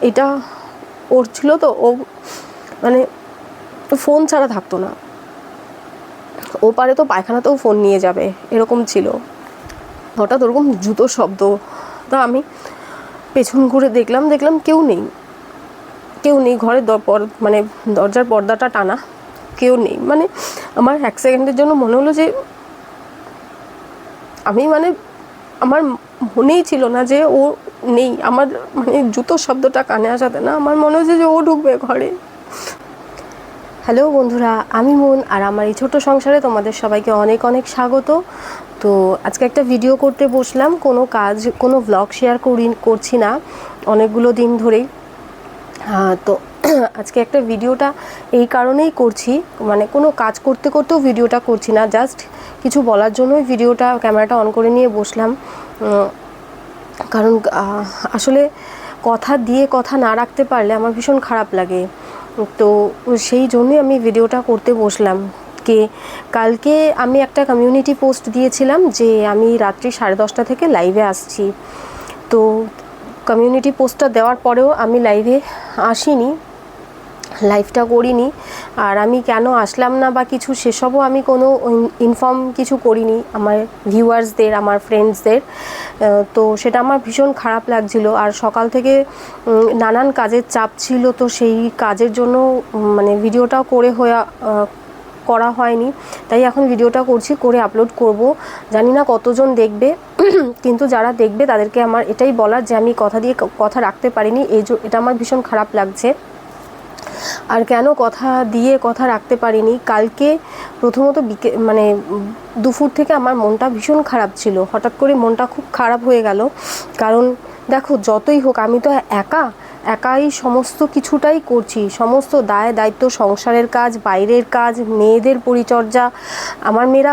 এটা ওর ছিল তো, ও মানে ফোন ছাড়া থাকতো না। ও পারে তো পায়খানাতেও ফোন নিয়ে যাবে, এরকম ছিল। হঠাৎ ওরকম জুতোর শব্দ। তা আমি পেছন ঘুরে দেখলাম দেখলাম কেউ নেই। কেউ নেই, ঘরের দ- পর- মানে দরজার পর্দাটা টানা, কেউ নেই। মানে আমার এক সেকেন্ডের জন্য মনে হলো যে আমি মানে আমার মনেই ছিল না যে ও নেই। আমার মানে জুতোর শব্দটা কানে আসাতে না, আমার মনে হচ্ছে যে ও ঢুকবে ঘরে। হ্যালো বন্ধুরা, আমি মন আর আমার এই ছোট সংসারে তোমাদের সবাইকে অনেক অনেক স্বাগত। তো আজকে একটা ভিডিও করতে বসলাম, কোনো কাজ, কোনো ব্লগ শেয়ার করি, করছি না অনেকগুলো দিন ধরেই। তো আজকে একটা ভিডিওটা এই কারণেই করছি মানে কোনো কাজ করতে করতেও ভিডিওটা করছি না জাস্ট কিছু বলার জন্যই ভিডিওটা ক্যামেরাটা অন করে নিয়ে বসলাম। কারণ আসলে কথা দিয়ে কথা না রাখতে পারলে আমার ভীষণ খারাপ লাগে। তো সেই জন্যই আমি ভিডিওটা করতে বসলাম কে, কালকে আমি একটা কমিউনিটি পোস্ট দিয়েছিলাম যে আমি রাত্রি সাড়ে দশটা থেকে লাইভে আসছি। তো কমিউনিটি পোস্টটা দেওয়ার পরেও আমি লাইভে আসিনি। লাইভটা করিনি। আর আমি কেন আসলাম না বা কিছু সেসবও আমি কোনো ইনফর্ম কিছু করিনি আমার ভিউয়ার্সদের আমার ফ্রেন্ডসদের তো সেটা আমার ভীষণ খারাপ লাগছিল। আর সকাল থেকে নানান কাজের চাপ ছিল, তো সেই কাজের জন্য মানে ভিডিওটাও করে হয়ে করা হয়নি। তাই এখন ভিডিওটা করছি, করে আপলোড করব। জানি না কতজন দেখবে, কিন্তু যারা দেখবে তাদেরকে আমার এটাই বলার যে আমি কথা দিয়ে কথা রাখতে পারিনি। এই এটা আমার ভীষণ খারাপ লাগছে। আর কেন কথা দিয়ে কথা রাখতে পারিনি? কালকে প্রথমত বিকে মানে দুপুর থেকে আমার মনটা ভীষণ খারাপ ছিল। হঠাৎ করে মনটা খুব খারাপ হয়ে গেল। কারণ দেখো, যতই হোক, আমি তো একা, একাই সমস্ত কিছুটাই করছি। সমস্ত দায় দায়িত্ব, সংসারের কাজ, বাইরের কাজ, মেয়েদের পরিচর্যা। আমার মেয়েরা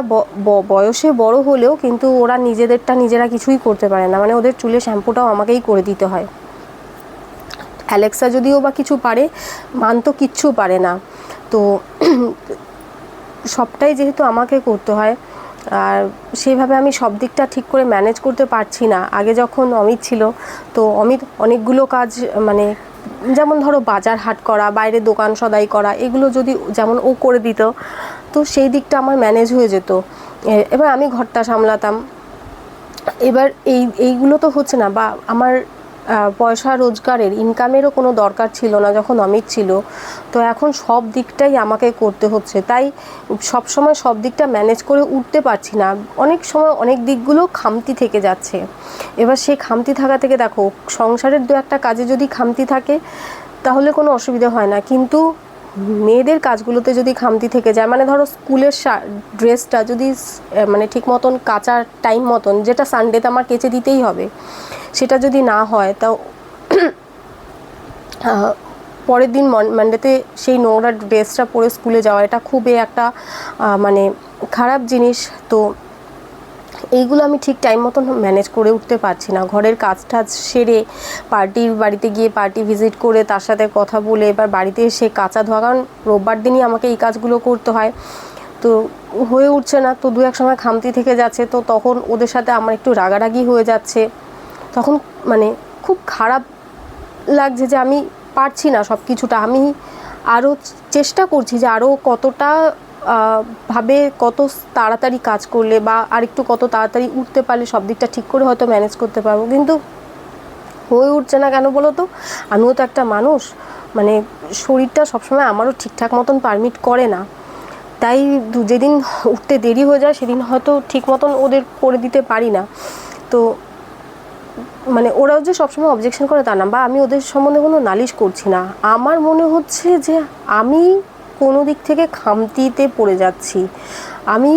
বয়সে বড় হলেও কিন্তু ওরা নিজেদেরটা নিজেরা কিছুই করতে পারে না। মানে ওদের চুলে শ্যাম্পুটাও আমাকেই করে দিতে হয়। অ্যালেক্সা যদিও বা কিছু পারে, মান তো কিচ্ছু পারে না। তো সবটাই যেহেতু আমাকে করতে হয়, আর সেইভাবে আমি সব দিকটা ঠিক করে ম্যানেজ করতে পারছি না। আগে যখন অমিত ছিল, তো অমিত অনেকগুলো কাজ মানে যেমন ধরো বাজার হাট করা, বাইরে দোকান সদাই করা, এগুলো যদি যেমন ও করে দিত, তো সেই দিকটা আমার ম্যানেজ হয়ে যেত। এবার আমি ঘরটা সামলাতাম। এবার এই, এইগুলো তো হচ্ছে না, বা আমার পয়সা রোজগারের ইনকামেরও কোনো দরকার ছিল না যখন অমিত ছিল। তো এখন সব দিকটাই আমাকে করতে হচ্ছে। তাই সব সময় সব দিকটা ম্যানেজ করে উঠতে পারছি না। অনেক সময় অনেক দিকগুলো খামতি থেকে যাচ্ছে। এবার সেই খামতি থাকা থেকে দেখো, সংসারের দু একটা কাজে যদি খামতি থাকে, তাহলে কোনো অসুবিধা হয় না। কিন্তু মেয়েদের কাজগুলোতে যদি খামতি থেকে যায় মানে ধরো স্কুলের ড্রেসটা যদি মানে ঠিক মতন কাচার টাইম মতন, যেটা সানডেতে আমার কেচে দিতেই হবে, সেটা যদি না হয়, তাও পরের দিন মানডেতে সেই নোংরা ড্রেসটা পরে স্কুলে যাওয়া, এটা খুবই একটা মানে খারাপ জিনিস। তো এইগুলো আমি ঠিক টাইম মতন ম্যানেজ করে উঠতে পারছি না। ঘরের কাজ টাজ সেরে পার্টির বাড়িতে গিয়ে পার্টি ভিজিট করে তার সাথে কথা বলে এবার বাড়িতে এসে কাঁচা ধোয়া, কারণ রোববার দিনই আমাকে এই কাজগুলো করতে হয়। তো হয়ে উঠছে না, তো দু এক সময় খামতি থেকে যাচ্ছে, তো তখন ওদের সাথে আমার একটু রাগারাগি হয়ে যাচ্ছে। তখন মানে খুব খারাপ লাগছে যে আমি পারছি না সব কিছুটা আমি আরও চেষ্টা করছি যে আরও কতটা ভাবে কত তাড়াতাড়ি কাজ করলে বা আরেকটু কত তাড়াতাড়ি উঠতে পারলে সব দিকটা ঠিক করে হয়তো ম্যানেজ করতে পারব। কিন্তু হয়ে উঠছে না কেন বলো তো? আমিও তো একটা মানুষ মানে শরীরটা সবসময় আমারও ঠিকঠাক মতন পারমিট করে না। তাই যেদিন উঠতে দেরি হয়ে যায়, সেদিন হয়তো ঠিক মতন ওদের করে দিতে পারি না। তো মানে ওরাও যে সবসময় অবজেকশন করে তা না, বা আমি ওদের সম্বন্ধে কোনো নালিশ করছি না। আমার মনে হচ্ছে যে আমি কোনো দিক থেকে খামতিতে পড়ে যাচ্ছি। আমি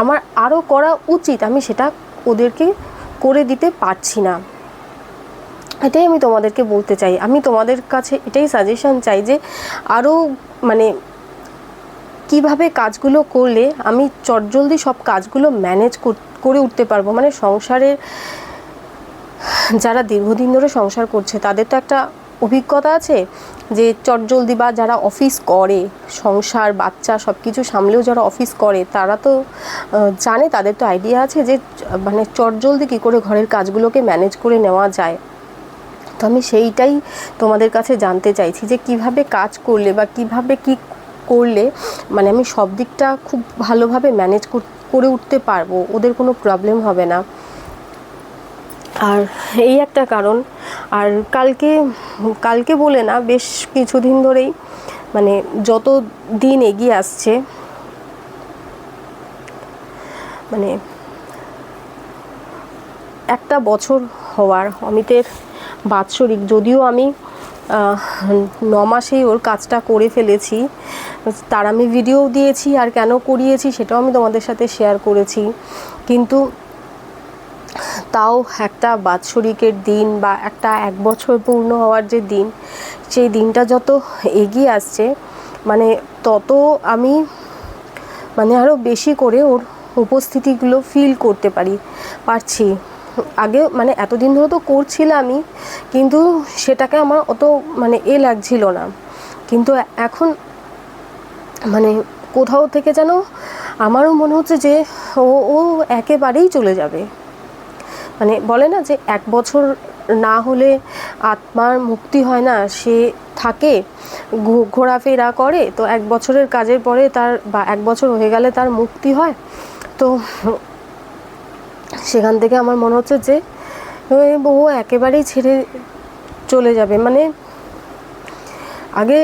আমার আরও করা উচিত, আমি সেটা ওদেরকে করে দিতে পারছি না। এটাই আমি তোমাদেরকে বলতে চাই। আমি তোমাদের কাছে এটাই সাজেশন চাই যে আরও মানে কীভাবে কাজগুলো করলে আমি চটজলদি সব কাজগুলো ম্যানেজ করে উঠতে পারব। মানে সংসারের, যারা দীর্ঘদিন ধরে সংসার করছে, তাদের তো একটা অভিজ্ঞতা আছে যে চটজলদি বা যারা অফিস করে, সংসার, বাচ্চা সব কিছু সামলেও যারা অফিস করে, তারা তো জানে, তাদের তো আইডিয়া আছে যে মানে চটজলদি কী করে ঘরের কাজগুলোকে ম্যানেজ করে নেওয়া যায়। তো আমি সেইটাই তোমাদের কাছে জানতে চাইছি যে কীভাবে কাজ করলে বা কীভাবে কি করলে মানে আমি সব দিকটা খুব ভালোভাবে ম্যানেজ করে উঠতে পারব, ওদের কোনো প্রবলেম হবে না। আর এই একটা কারণ। আর কালকে কালকে বলে না, বেশ কিছুদিন ধরেই মানে যত দিন এগিয়ে আসছে মানে একটা বছর হওয়ার অমিতের বাৎসরিক, যদিও আমি ন মাসেই ওর কাজটা করে ফেলেছি, তার আমি ভিডিও দিয়েছি আর কেন করিয়েছি সেটাও আমি তোমাদের সাথে শেয়ার করেছি। কিন্তু তাও একটা বাৎসরিকের দিন বা একটা এক বছর পূর্ণ হওয়ার যে দিন, সেই দিনটা যত এগিয়ে আসছে মানে তত আমি মানে আরও বেশি করে ওর উপস্থিতিগুলো ফিল করতে পারি, পারছি। আগে মানে এতদিন ধরে তো করছিলামই, কিন্তু সেটাকে আমার অত মানে এ লাগছিল না। কিন্তু এখন মানে কোথাও থেকে যেন আমারও মনে হচ্ছে যে ও ও একেবারেই চলে যাবে। মানে বলে না যে এক বছর না হলে আত্মার মুক্তি হয় না, সে থাকে ঘোরাফেরা করে, তো এক বছরের কাজের পরে তার বা এক বছর হয়ে গেলে তার মুক্তি হয়। তো সেখান থেকে আমার মনে হচ্ছে যে ও একেবারেই ছেড়ে চলে যাবে। মানে আগে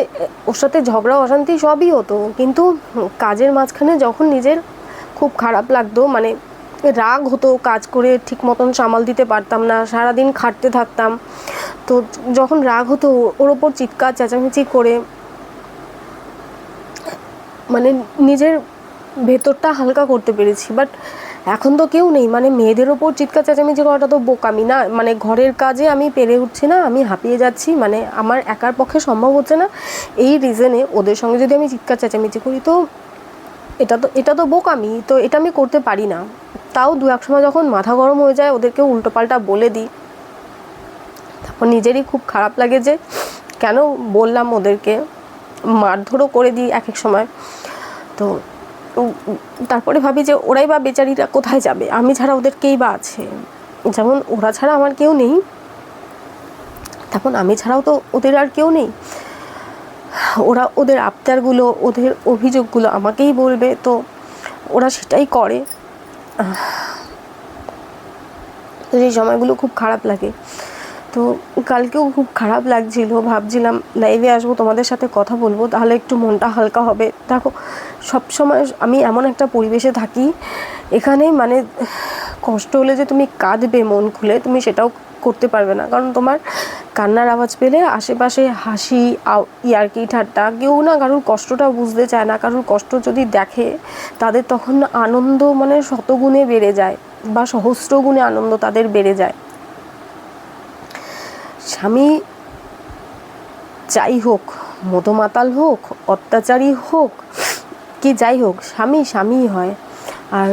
ওর সাথে ঝগড়া, অশান্তি সবই হতো, কিন্তু কাজের মাঝখানে যখন নিজের খুব খারাপ লাগতো মানে রাগ হতো, কাজ করে ঠিক মতন সামাল দিতে পারতাম না, সারাদিন খাটতে থাকতাম। তো যখন রাগ হতো, ওর ওপর চিৎকার, চেঁচামেচি করে মানে নিজের ভেতরটা হালকা করতে পেরেছি। বাট এখন তো কেউ নেই মানে মেয়েদের ওপর চিৎকার, চেঁচামেচি করাটা তো বোকামি না। মানে ঘরের কাজে আমি পেরে উঠছি না, আমি হাঁপিয়ে যাচ্ছি মানে আমার একার পক্ষে সম্ভব হচ্ছে না। এই রিজনে ওদের সঙ্গে যদি আমি চিৎকার, চেঁচামেচি করি, তো এটা তো এটা তো বোকামি, তো এটা আমি করতে পারি না। তাও দু এক সময় যখন মাথা গরম হয়ে যায় ওদেরকে উল্টোপাল্টা বলে দিই। তারপর নিজেরই খুব খারাপ লাগে যে, কেন বললাম ওদেরকে? মারধরও করে দিই এক এক সময়। তো তারপরে ভাবি যে, ওরাই বা বেচারিরা কোথায় যাবে? আমি ছাড়া ওদের কেই বা আছে। যেমন ওরা ছাড়া আমার কেউ নেই। তখন আমি ছাড়াও তো ওদের আর কেউ নেই। ওরা ওদের আবদারগুলো, ওদের অভিযোগগুলো আমাকেই বলবে। তো ওরা সেটাই করে। তো সেই সময়গুলো খুব খারাপ লাগে। তো কালকেও খুব খারাপ লাগছিল, ভাবছিলাম লাইভে আসব, তোমাদের সাথে কথা বলব, তাহলে একটু মনটা হালকা হবে। দেখো সব সময় আমি এমন একটা পরিবেশে থাকি, এখানে মানে কষ্ট হলে যে তুমি কাঁদবে মন খুলে, তুমি সেটাও করতে পারবে না। কারণ তোমার কান্নার আওয়াজ পেলে আশেপাশে হাসি ইয়ার্কি, ঠাট্টা, কেউ না কারোর কষ্টটা বুঝতে চায় না। কারোর কষ্ট যদি দেখে, তাদের তখন আনন্দ মানে শতগুণে বেড়ে যায় বা সহস্র গুণে আনন্দ তাদের বেড়ে যায়। স্বামী যাই হোক, মধুমাতাল হোক, অত্যাচারী হোক, কি যাই হোক, স্বামী স্বামীই হয়। আর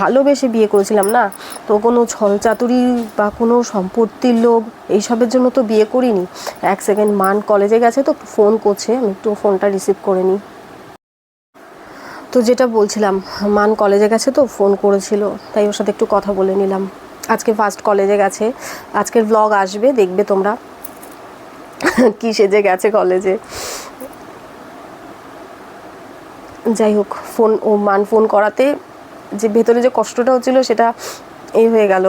ভালোবেসে বিয়ে করেছিলাম না? তো কোনো ছলচাতুরি বা কোনো সম্পত্তির লোভ এইসবের জন্য তো বিয়ে করিনি। এক সেকেন্ড মান কলেজে গেছে তো ফোন করছে, আমি একটু ফোনটা রিসিভ করে নিই। তো যেটা বলছিলাম, মান কলেজে গেছে তো ফোন করেছিল, তাই ওর সাথে একটু কথা বলে নিলাম। আজকে ফার্স্ট কলেজে গেছে, আজকের ব্লগ আসবে, দেখবে তোমরা। কী সেজে গেছে কলেজে যাই হোক ফোন ও মান ফোন করাতে যে ভেতরে যে কষ্টটা হচ্ছিল সেটা এই হয়ে গেল।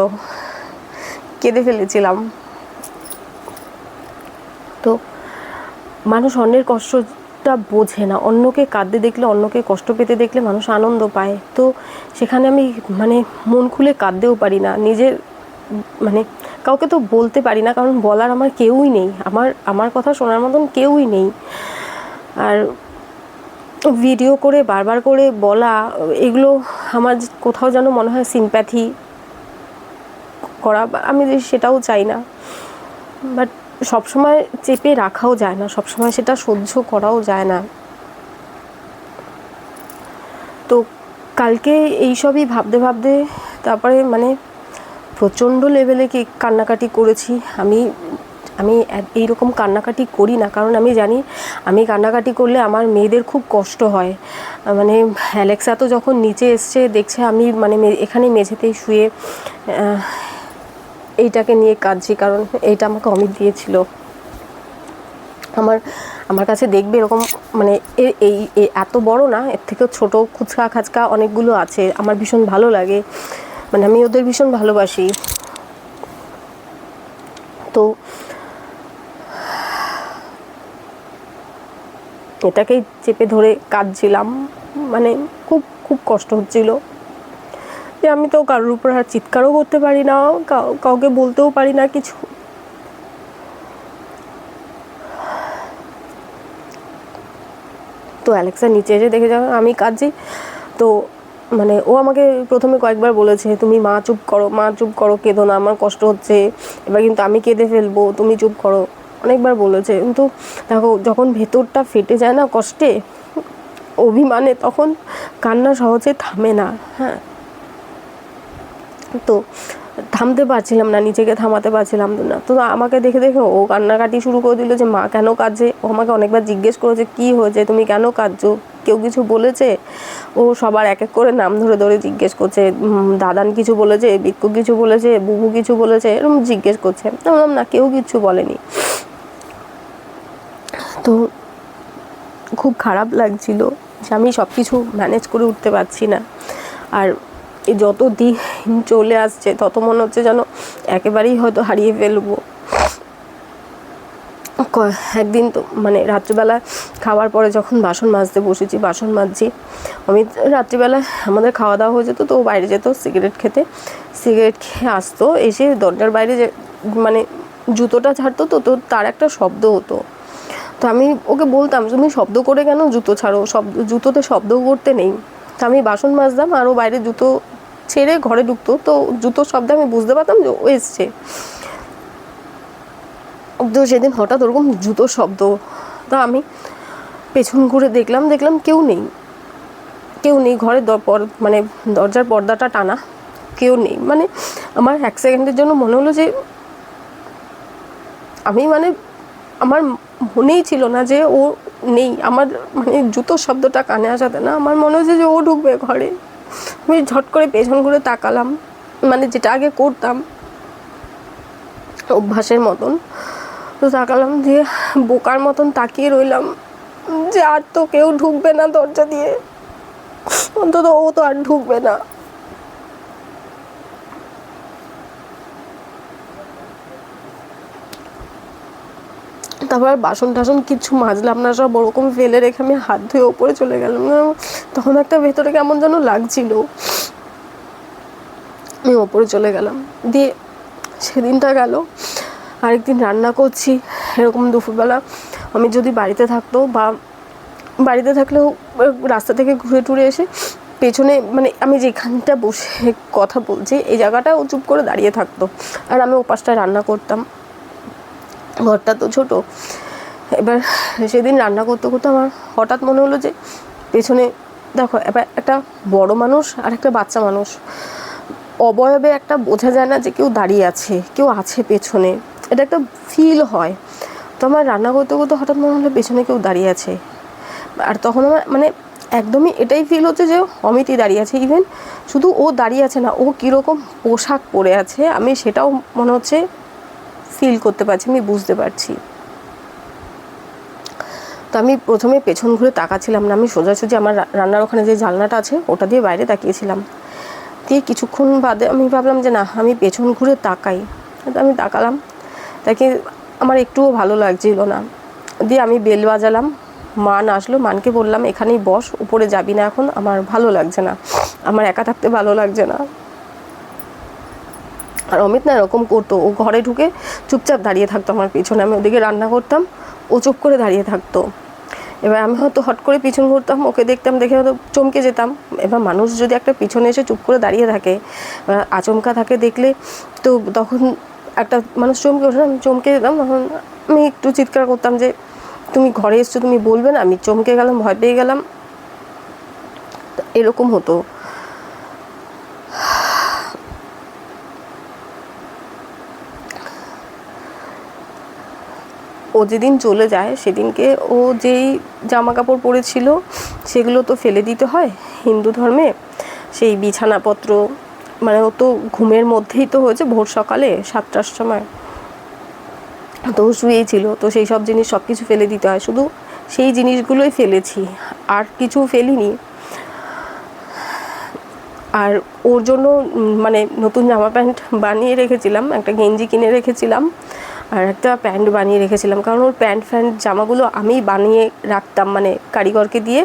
কেঁদে ফেলেছিলাম। তো মানুষ অন্যের কষ্টটা বোঝে না। অন্যকে কাঁদতে দেখলে, অন্যকে কষ্ট পেতে দেখলে মানুষ আনন্দ পায়। তো সেখানে আমি মানে মন খুলে কাঁদতেও পারি না। নিজের মানে কাউকে তো বলতে পারি না, কারণ বলার আমার কেউই নেই। আমার আমার কথা শোনার মতন কেউই নেই। আর ভিডিও করে, বারবার করে বলা, এগুলো আমার কোথাও যেন মনে হয় সিম্প্যাথি করা আমি সেটাও চাই না। বাট সবসময় চেপে রাখাও যায় না, সবসময় সেটা সহ্য করাও যায় না। তো কালকে এইসবই ভাবতে ভাবতে, তারপরে মানে প্রচণ্ড লেভেলে কান্নাকাটি করেছি। আমি আমি এইরকম কান্নাকাটি করি না। কারণ আমি জানি, আমি কান্নাকাটি করলে আমার মেয়েদের খুব কষ্ট হয়। মানে অ্যালেক্সা তো যখন নিচে এসছে, দেখছে আমি মানে এখানে মেঝেতেই শুয়ে এইটাকে নিয়ে কাঁদছি। কারণ এইটা আমাকে অমিত দিয়েছিল। আমার আমার কাছে দেখবে এরকম মানে এই এত বড় না, এর থেকেও ছোট খুচকা খাচকা অনেকগুলো আছে। আমার ভীষণ ভালো লাগে। মানে আমি ওদের ভীষণ ভালোবাসি। তো এটাকেই চেপে ধরে কাঁদছিলাম। মানে খুব খুব কষ্ট হচ্ছিল। যে আমি তো কারোর উপর আর চিৎকারও করতে পারি না, কাউ- কাউকে বলতেও পারি না কিছু। তো অ্যালেক্সা নিচে এসে দেখে যাও, আমি কাঁদছি। তো মানে ও আমাকে প্রথমে কয়েকবার বলেছে, তুমি মা চুপ করো, মা চুপ করো, কেঁদো না, আমার কষ্ট হচ্ছে। এবার কিন্তু আমি কেঁদে ফেলব, তুমি চুপ করো। অনেকবার বলেছে। কিন্তু দেখো, যখন ভেতরটা ফেটে যায় না কষ্টে, অভিমানে তখন কান্না সহজে থামে না হ্যাঁ। তো থামতে পারছিলাম না, নিজেকে থামাতে পারছিলাম না। তো আমাকে দেখে দেখে ও কান্নাকাটি শুরু করে দিল যে, মা কেন কাঁদছে? ও আমাকে অনেকবার জিজ্ঞেস করেছে, কি হয়েছে? তুমি কেন কাঁদছো? কেউ কিছু বলেছে? ও সবার এক এক করে নাম ধরে ধরে জিজ্ঞেস করছে দাদান কিছু বলেছে? বিক্কু কিছু বলেছে? বুবু কিছু বলেছে? এরকম জিজ্ঞেস করছে। বললাম, না, কেউ কিছু বলেনি। তো খুব খারাপ লাগছিল যে আমি সব কিছু ম্যানেজ করে উঠতে পারছি না। আর যত দিন চলে আসছে, তত মনে হচ্ছে যেন একেবারেই হয়তো হারিয়ে ফেলব। একদিন তো মানে রাত্রিবেলা খাওয়ার পরে যখন বাসন মাজতে বসেছি, বাসন মাজছি, আমি রাত্রিবেলা আমাদের খাওয়া দাওয়া হয়ে যেত তো ও বাইরে যেত সিগারেট খেতে। সিগারেট খেয়ে আসতো, এসে দরজার বাইরে যে মানে জুতোটা ছাড়তো তো তো তার একটা শব্দ হতো। তো আমি ওকে বলতাম, তুমি শব্দ করে কেন জুতো ছাড়ো? শব্দ, জুতোতে শব্দ করতে নেই। তো আমি বাসন মাজতাম আর ও বাইরে জুতো ছেড়ে ঘরে ঢুকতো। তো জুতোর শব্দে আমি বুঝতে পারতাম যে ও এসছে। তো সেদিন হঠাৎ ওরকম জুতোর শব্দ। তা আমি পেছন ঘুরে দেখলাম দেখলাম কেউ নেই। কেউ নেই ঘরের মানে দরজার পর্দাটা টানা। কেউ নেই। মানে আমার এক সেকেন্ডের জন্য মনে হলো যে আমি মানে আমার মনেই ছিল না যে ও নেই। আমার মানে জুতোর শব্দটা কানে আসাতে না, আমার মনে হচ্ছে যে ও ঢুকবে ঘরে। আমি ঝট করে পেছন ঘুরে তাকালাম মানে যেটা আগে করতাম, অভ্যাসের মতন। তো তাকালাম দিয়ে বোকার মতন তাকিয়ে রইলাম যে আর তো কেউ ঢুকবে না দরজা দিয়ে। অন্তত ও তো আর ঢুকবে না। তারপর বাসন টাসন কিছু মাজলাম না, সব ওরকম ফেলে রেখে আমি হাত ধুয়ে ওপরে চলে গেলাম। তখন একটা ভেতরে কেমন যেন লাগছিল। আমি ওপরে চলে গেলাম। দিয়ে সেদিনটা গেল, আরেকদিন রান্না করছি। এরকম দুপুরবেলা আমি যদি বাড়িতে থাকতো বা বাড়িতে থাকলেও রাস্তা থেকে ঘুরে টুরে এসে পেছনে মানে আমি যেখানটা বসে কথা বলছি, এই জায়গাটা ও চুপ করে দাঁড়িয়ে থাকতো। আর আমি ওপাশটায় রান্না করতাম। ঘরটা তো ছোট। এবার সেদিন রান্না করতে করতে আমার হঠাৎ মনে হলো যে পেছনে দেখো, এবার একটা বড় মানুষ আর একটা বাচ্চা মানুষ। অবয়বে একটা বোঝা যায় না যে কেউ দাঁড়িয়ে আছে, কেউ আছে পেছনে। এটা একটা ফিল হয়। তো আমার রান্না করতে করতে হঠাৎ মনে হলো পেছনে কেউ দাঁড়িয়ে আছে। আর তখন আমার মানে একদমই এটাই ফিল হচ্ছে যে অমিতই দাঁড়িয়ে আছে। ইভেন শুধু ও দাঁড়িয়ে আছে না, ও কীরকম পোশাক পরে আছে, আমি সেটাও মনে হচ্ছে ফিল করতে পারছি, আমি বুঝতে পারছি। তো আমি প্রথমে পেছন ঘুরে তাকাচ্ছিলাম না, আমি সোজাসুজি আমার রান্নার ওখানে যে জানলাটা আছে, ওটা দিয়ে বাইরে তাকিয়েছিলাম। দিয়ে কিছুক্ষণ বাদে আমি ভাবলাম যে না, আমি পেছন ঘুরে তাকাই। তো আমি তাকালাম তাকে আমার একটুও ভালো লাগছিল না। দিয়ে আমি বেল বাজালাম, মান আসলো, মানকে বললাম, এখানেই বস, উপরে যাবি না এখন, আমার ভালো লাগছে না, আমার একা থাকতে ভালো লাগছে না। আর অমিত না এরকম করতো। ও ঘরে ঢুকে চুপচাপ দাঁড়িয়ে থাকতো আমার পিছনে। আমি ওদিকে রান্না করতাম, ও চুপ করে দাঁড়িয়ে থাকতো। এবার আমি হয়তো হট করে পিছন ঘুরতাম, ওকে দেখতাম, দেখে হয়তো চমকে যেতাম। এবার মানুষ যদি একটা পিছনে এসে চুপ করে দাঁড়িয়ে থাকে আচমকা থাকে দেখলে, তো তখন একটা মানুষ চমকে ওঠে আমি চমকে যেতাম, তখন আমি একটু চিৎকার করতাম যে, তুমি ঘরে এসছো, তুমি বলবে না? আমি চমকে গেলাম, ভয় পেয়ে গেলাম। এরকম হতো। ও যেদিন চলে যায় সেদিনকে ও যেই জামা কাপড় পরেছিল সেগুলো তো ফেলে দিতে হয় হিন্দু ধর্মে। সেই বিছানাপত্র মানে ও তো ঘুমের মধ্যেই তো হয়েছে ভোর সকালে সাতটার সময়। তো শুয়েই ছিল, তো সেই সব জিনিস সব কিছু ফেলে দিতে হয়। শুধু সেই জিনিসগুলোই ফেলেছি, আর কিছু ফেলিনি। আর ওর জন্য মানে নতুন জামা প্যান্ট বানিয়ে রেখেছিলাম, একটা গেঞ্জি কিনে রেখেছিলাম। আর একটা প্যান্ট বানিয়ে রেখেছিলাম। কারণ ওর প্যান্ট ফ্যান্ট জামাগুলো আমি বানিয়ে রাখতাম মানে কারিগরকে দিয়ে।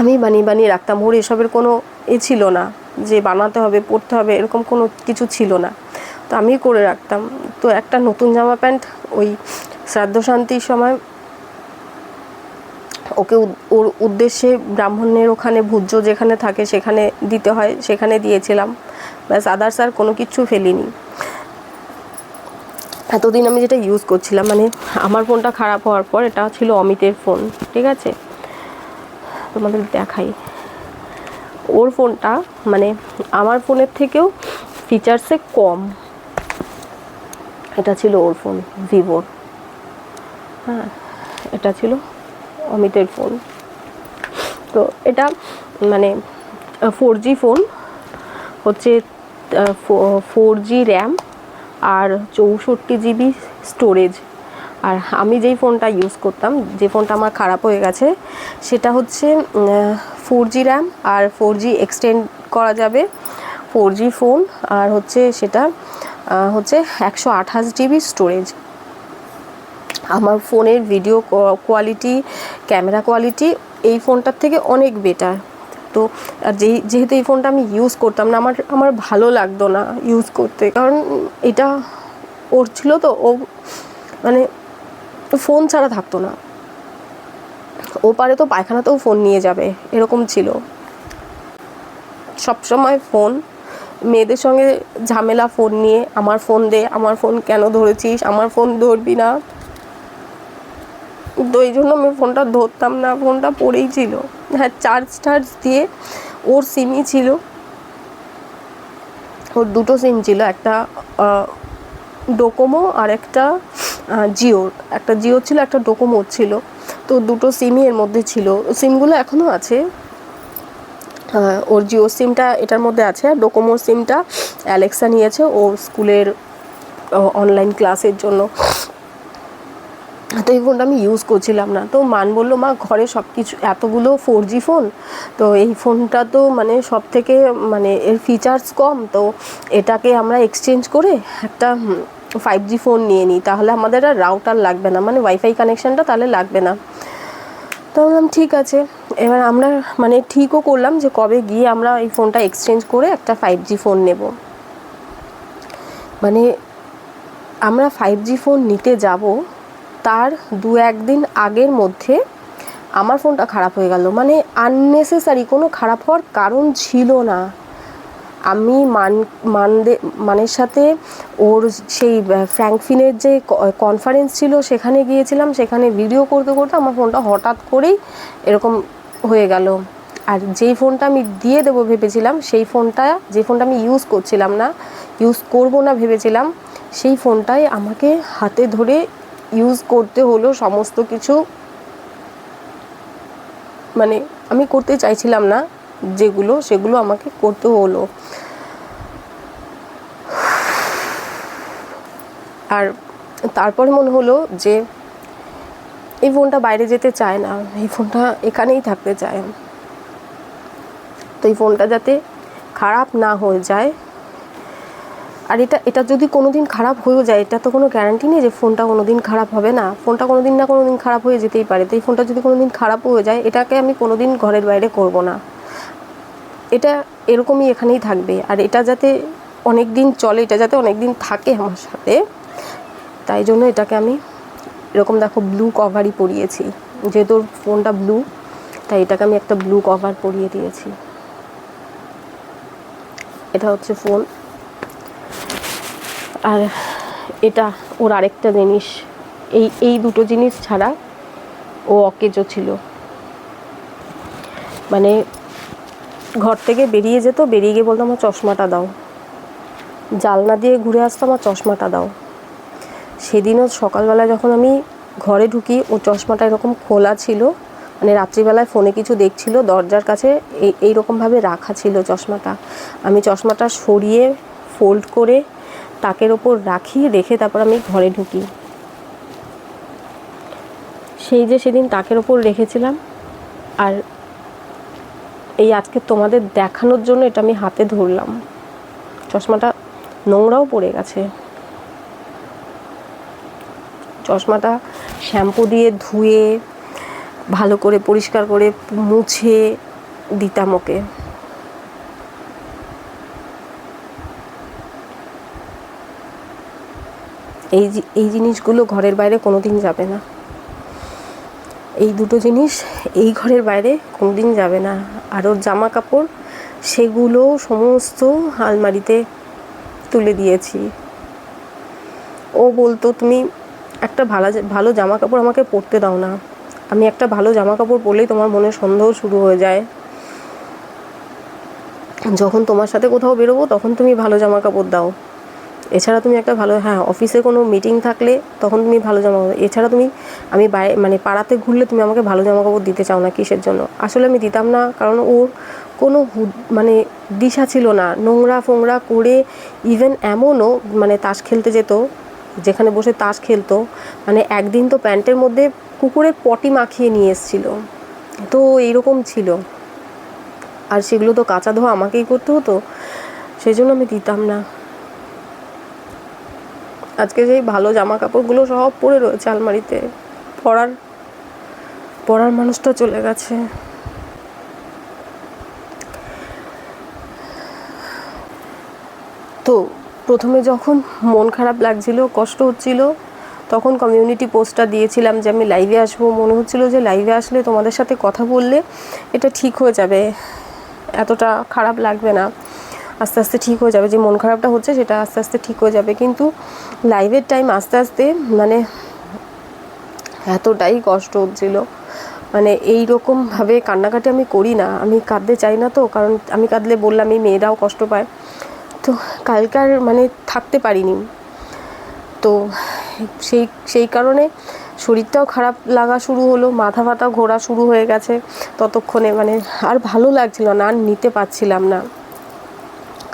আমি বানিয়ে বানিয়ে রাখতাম। ওর এসবের কোনো এ ছিল না যে বানাতে হবে, পরতে হবে, এরকম কোনো কিছু ছিল না। তো আমি করে রাখতাম। তো একটা নতুন জামা প্যান্ট ওই শ্রাদ্ধ শান্তির সময় ওকে ওর উদ্দেশ্যে ব্রাহ্মণের ওখানে ভূজ্য যেখানে থাকে সেখানে দিতে হয়, সেখানে দিয়েছিলাম। ব্যাস আদার্স আর কোনো কিছু ফেলিনি। এতদিন আমি যেটা ইউজ করছিলাম মানে আমার ফোনটা খারাপ হওয়ার পর এটা ছিল অমিতের ফোন ঠিক আছে? তোমাদের দেখাই। ওর ফোনটা মানে আমার ফোনের থেকেও ফিচার্সে কম। এটা ছিল ওর ফোন ভিভোর হ্যাঁ এটা ছিল অমিতের ফোন তো এটা মানে ফোর জি ফোন হচ্ছে ফোর জি র্যাম আর চৌষট্টি জিবি স্টোরেজ আর আমি যেই ফোনটা ইউজ করতাম, যে ফোনটা আমার খারাপ হয়ে গেছে, সেটা হচ্ছে ফোর জি র্যাম আর ফোর জি এক্সটেন্ড করা যাবে ফোর জি ফোন আর হচ্ছে সেটা হচ্ছে একশো আঠাশ জিবি স্টোরেজ আমার ফোনের ভিডিও কোয়ালিটি ক্যামেরা কোয়ালিটি এই ফোনটার থেকে অনেক বেটার তো আর যেই, যেহেতু এই ফোনটা আমি ইউজ করতাম না, আমার আমার ভালো লাগতো না ইউজ করতে। কারণ এটা ওর ছিল তো, ও মানে ফোন ছাড়া থাকতো না। ও পারে তো পায়খানাতেও ফোন নিয়ে যাবে, এরকম ছিল। সব সময় ফোন মেয়েদের সঙ্গে ঝামেলা ফোন নিয়ে, আমার ফোন দে, আমার ফোন কেন ধরেছিস, আমার ফোন ধরবি না। তো এই জন্য আমি ফোনটা ধরতাম না, ফোনটা পড়েই ছিল। হ্যাঁ চার্জ টার্জ দিয়ে ওর সিমই ছিল। ওর দুটো সিম ছিল, একটা ডোকোমো আর একটা জিওর একটা জিও ছিল, একটা ডোকোমো ছিল। তো দুটো সিমই এর মধ্যে ছিল। সিমগুলো এখনও আছে। ওর জিও সিমটা এটার মধ্যে আছে। আর ডোকোমোর সিমটা অ্যালেক্সা নিয়েছে ওর স্কুলের অনলাইন ক্লাসের জন্য। তো এই ফোনটা আমি ইউজ করছিলাম না। তো মান বলল, মা, ঘরে সব কিছু এতগুলো ফোর জি ফোন তো এই ফোনটা তো মানে সব থেকে মানে এর ফিচার্স কম। তো এটাকে আমরা এক্সচেঞ্জ করে একটা ফাইভ জি ফোন নিয়ে নিই। তাহলে আমাদের আর রাউটার লাগবে না। মানে ওয়াইফাই কানেকশানটা তাহলে লাগবে না। তো বললাম, ঠিক আছে। এবার আমরা মানে ঠিকও করলাম যে কবে গিয়ে আমরা এই ফোনটা এক্সচেঞ্জ করে একটা ফাইভ জি ফোন নেব। মানে আমরা ফাইভ জি ফোন নিতে যাব। তার দু একদিন আগের মধ্যে আমার ফোনটা খারাপ হয়ে গেল। মানে আননেসেসারি কোনো খারাপ হওয়ার কারণ ছিল না। আমি মান, মানদে, মানের সাথে ওর সেই ফ্র্যাঙ্কফিনের যে কনফারেন্স ছিল, সেখানে গিয়েছিলাম। সেখানে ভিডিও করতে করতে আমার ফোনটা হঠাৎ করেই এরকম হয়ে গেল। আর যেই ফোনটা আমি দিয়ে দেবো ভেবেছিলাম, সেই ফোনটা, যে ফোনটা আমি ইউজ করছিলাম না ইউজ করব না ভেবেছিলাম, সেই ফোনটাই আমাকে হাতে ধরে ইউজ করতে হলো সমস্ত কিছু মানে আমি করতে চাইছিলাম না যেগুলো, সেগুলো আমাকে করতে হলো। আর তারপরে মনে হলো যে এই ফোনটা বাইরে যেতে চায় না, এই ফোনটা এখানেই থাকতে চায়। তো এই ফোনটা যাতে খারাপ না হয়ে যায় আর এটা এটা যদি কোনো দিন খারাপ হয়েও যায়, এটা তো কোনো গ্যারান্টি নেই যে ফোনটা কোনো দিন খারাপ হবে না। ফোনটা কোনো দিন না কোনো দিন খারাপ হয়ে যেতেই পারে। তো এই ফোনটা যদি কোনো দিন খারাপ হয়ে যায়, এটাকে আমি কোনো দিন ঘরের বাইরে করব না। এটা এরকমই এখানেই থাকবে। আর এটা যাতে অনেক দিন চলে, এটা যাতে অনেক দিন থাকে আমার সাথে, তাই জন্য এটাকে আমি এরকম দেখো ব্লু কভারই পরিয়েছি। যেহেতু ফোনটা ব্লু তাই এটাকে আমি একটা ব্লু কভার পরিয়ে দিয়েছি। এটা হচ্ছে ফোন আর এটা ওর আরেকটা জিনিস। এই এই দুটো জিনিস ছাড়া ও অকেজো ছিল। মানে ঘর থেকে বেরিয়ে যেত, বেরিয়ে গিয়ে বলতো, আমার চশমাটা দাও। জালনা দিয়ে ঘুরে আসতো, আমার চশমাটা দাও। সেদিনও সকালবেলা যখন আমি ঘরে ঢুকি ও চশমাটা এরকম খোলা ছিল। মানে রাত্রিবেলায় ফোনে কিছু দেখছিল, দরজার কাছে এই এইরকমভাবে রাখা ছিল চশমাটা। আমি চশমাটা সরিয়ে ফোল্ড করে তাকের ওপর রাখি রেখে তারপর আমি ঘরে ঢুকি। সেই যে সেদিন তাকের ওপর রেখেছিলাম, আর এই আজকে তোমাদের দেখানোর জন্য এটা আমি হাতে ধরলাম। চশমাটা নোংরাও পড়ে গেছে। চশমাটা শ্যাম্পু দিয়ে ধুয়ে, ভালো করে পরিষ্কার করে মুছে দিতাম ওকে। এই এই জিনিসগুলো ঘরের বাইরে কোনোদিন যাবে না। এই দুটো জিনিস এই ঘরের বাইরে কোনোদিন যাবে না। আর ওর জামা কাপড় সেগুলো সমস্ত আলমারিতে তুলে দিয়েছি। ও বলতো, তুমি একটা ভালো ভালো জামা কাপড় আমাকে পরতে দাও না। আমি একটা ভালো জামা কাপড় পরলেই তোমার মনে সন্দেহ শুরু হয়ে যায়। যখন তোমার সাথে কোথাও বেরোবো, তখন তুমি ভালো জামা কাপড় দাও। এছাড়া তুমি একটা ভালো হ্যাঁ অফিসে কোনো মিটিং থাকলে তখন তুমি ভালো জামা কাপড় এছাড়া তুমি, আমি বাইরে মানে পাড়াতে ঘুরলে তুমি আমাকে ভালো জামা কাপড় দিতে চাও না কিসের জন্য? আসলে আমি দিতাম না, কারণ ওর কোনো মানে দিশা ছিল না। নোংরা ফোংরা করে ইভেন এমনও মানে তাস খেলতে যেত, যেখানে বসে তাস খেলতো মানে একদিন তো প্যান্টের মধ্যে কুকুরের পটি মাখিয়ে নিয়ে এসেছিল। তো এইরকম ছিল। আর সেগুলো তো কাঁচা ধোয়া আমাকেই করতে হতো সেই জন্য আমি দিতাম না। আজকে যেই ভালো জামা কাপড়গুলো সব পরে রয়েছে আলমারিতে, পরার পরার মানুষটা চলে গেছে। তো প্রথমে যখন মন খারাপ লাগছিল, কষ্ট হচ্ছিল, তখন কমিউনিটি পোস্টটা দিয়েছিলাম যে আমি লাইভে আসব। মনে হচ্ছিল যে লাইভে আসলে তোমাদের সাথে কথা বললে এটা ঠিক হয়ে যাবে। এতটা খারাপ লাগবে না। আস্তে আস্তে ঠিক হয়ে যাবে। যে মন খারাপটা হচ্ছে সেটা আস্তে আস্তে ঠিক হয়ে যাবে। কিন্তু লাইভের টাইম আস্তে আস্তে মানে এতটাই কষ্ট হচ্ছিল। মানে এই রকমভাবে কান্নাকাটি আমি করি না। আমি কাঁদতে চাই না তো, কারণ আমি কাঁদলে বললাম, এই মেয়েরাও কষ্ট পায়। তো কালকার মানে থাকতে পারিনি। তো সেই সেই কারণে শরীরটাও খারাপ লাগা শুরু হলো, মাথা ফাথা ঘোরা শুরু হয়ে গেছে। ততক্ষণে মানে আর ভালো লাগছিল না, আর নিতে পারছিলাম না।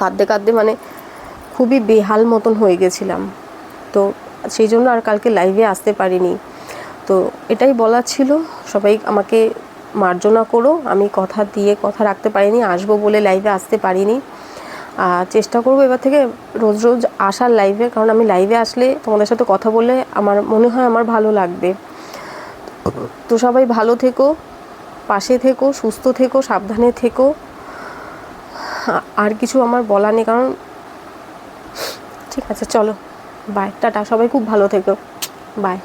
কাঁদতে কাঁদতে মানে খুবই বেহাল মতন হয়ে গেছিলাম। তো সেই জন্য আর কালকে লাইভে আসতে পারিনি। তো এটাই বলার ছিল, সবাই আমাকে মার্জনা করো, আমি কথা দিয়ে কথা রাখতে পারিনি, আসব বলে লাইভে আসতে পারিনি। আর চেষ্টা করব এবার থেকে রোজ রোজ আসার লাইভে কারণ আমি লাইভে আসলে তোমাদের সাথে কথা বলে আমার মনে হয় আমার ভালো লাগবে। তো সবাই ভালো থেকো, পাশে থেকো, সুস্থ থেকো, সাবধানে থেকো। আর কিছু আমার বলা নেই, কারণ ঠিক আছে, চলো। বাই টাটা, সবাই খুব ভালো থেকো। বাই